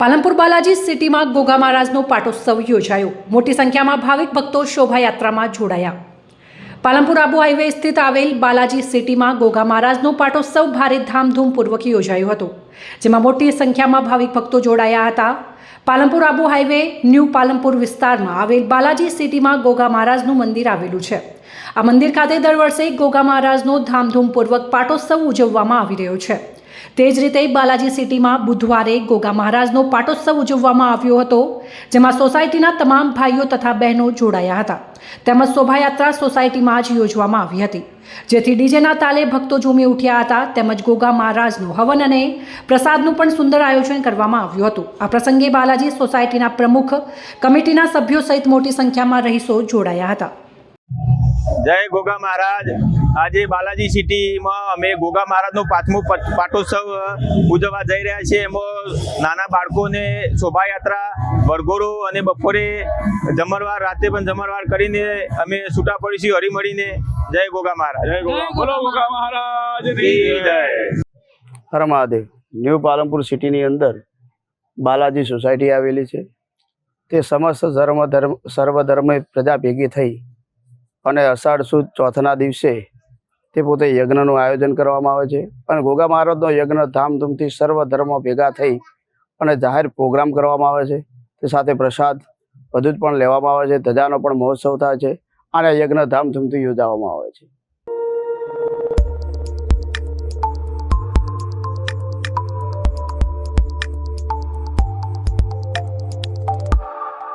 પાલનપુર બાલાજી સિટીમાં ગોગા મહારાજનો પાટોત્સવ યોજાયો. મોટી સંખ્યામાં ભાવિક ભક્તો શોભાયાત્રામાં જોડાયા. પાલનપુર આબુ હાઈવે સ્થિત આવેલ બાલાજી સિટીમાં ગોગા મહારાજનો પાટોત્સવ ભારે ધામધૂમપૂર્વક યોજાયો હતો, જેમાં મોટી સંખ્યામાં ભાવિક ભક્તો જોડાયા હતા. પાલનપુર આબુ હાઈવે ન્યૂ પાલનપુર વિસ્તારમાં આવેલ બાલાજી સિટીમાં ગોગા મહારાજનું મંદિર આવેલું છે. આ મંદિર ખાતે દર વર્ષે ગોગા મહારાજનો ધામધૂમપૂર્વક પાટોત્સવ ઉજવવામાં આવી રહ્યો છે. તે જ રીતે બાલાજી સિટીમાં બુધવારે ગોગા મહારાજનો પાટોત્સવ ઉજવવામાં આવ્યો હતો, જેમાં સોસાયટીના તમામ ભાઈઓ તથા બહેનો જોડાયા હતા. તેમજ શોભાયાત્રા સોસાયટીમાં જ યોજવામાં આવી હતી. જેથી ડીજેના તાલે ભક્તો ઝૂમી ઉઠ્યા હતા, તેમજ ગોગા મહારાજનું હવન અને પ્રસાદનું પણ સુંદર આયોજન કરવામાં આવ્યું હતું. આ પ્રસંગે બાલાજી સોસાયટીના પ્રમુખ કમિટીના સભ્યો સહિત મોટી સંખ્યામાં રહીશો જોડાયા હતા. જય ગોગા મહારાજ. આજે બાલાજી સિટીમાં અમે ગોગા મહારાજનો પાંચમો પાટોત્સવ ઉજવવા જઈ રહ્યા છીએ. એમાં નાના બાળકોને શોભાયાત્રા વરઘોડો અને બપોરે જમણવાર રાતે પણ જમણવાર કરીને અમે છૂટા પડીશું હરીમળીને જય ગોગા મહારાજ. બોલો ગોગા મહારાજ જય. હર મહાદેવ. ન્યૂ પાલનપુર સિટીની અંદર બાલાજી સોસાયટી આવેલી છે. તે સમસ્ત ધર્મ ધર્મ સર્વ ધર્મ પ્રજા ભેગી થઈ અને અષાઢ સુદ ચોથના દિવસે તે પોતે યજ્ઞનું આયોજન કરવામાં આવે છે. અને ગોગા મહારાજનો યજ્ઞ ધામધૂમથી સર્વ ધર્મ ભેગા થઈ અને જાહેર પ્રોગ્રામ કરવામાં આવે છે. તે સાથે પ્રસાદ, બધું જ પણ લેવામાં આવે છે. ધજાનો પણ મહોત્સવ થાય છે. અને યજ્ઞ ધામધૂમથી યોજાવામાં આવે છે.